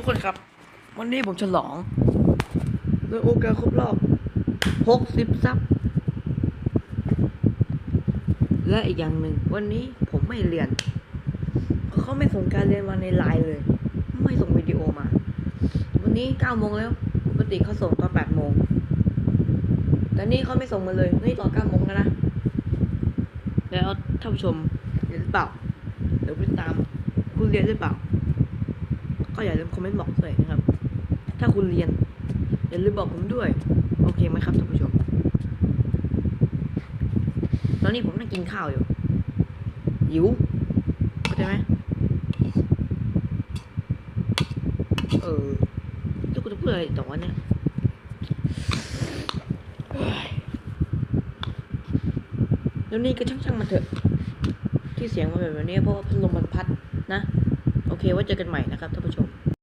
ทุกคนครับ วันนี้ผมฉลองโดยโอกาสครบรอบ 60 ซับ และอีกอย่างหนึ่ง วันนี้ผมไม่เรียนเพราะเขาไม่ส่งการเรียนมาในไลน์เลย ไม่ส่งวิดีโอมา วันนี้9โมงแล้วปกติเขาส่งตอน8โมงแต่นี่เขาไม่ส่งมาเลย นี่ตอน9โมงแล้วนะ แล้วท่านผู้ชมเรียนหรือเปล่า เดี๋ยวไปตาม คุณเรียนหรือเปล่า ก็อย่าลืมคอมเมนต์บอกด้วยนะครับ ถ้าคุณเรียนอย่าลืมบอกผมด้วย โอเคไหมครับท่านผู้ชม ตอนนี้ผมนั่งกินข้าวอยู่หิวเข้าใจไหมเออทุกคนจะพูดอะไรต่อวะเนี่ยแล้วนี่ก็ช่างๆมันเถอะ ที่เสียงมันแบบนี้เพราะว่าพัดลมมันพัดนะ โอเคไว่าเจอกันใหม่นะครับท่านผู้ชม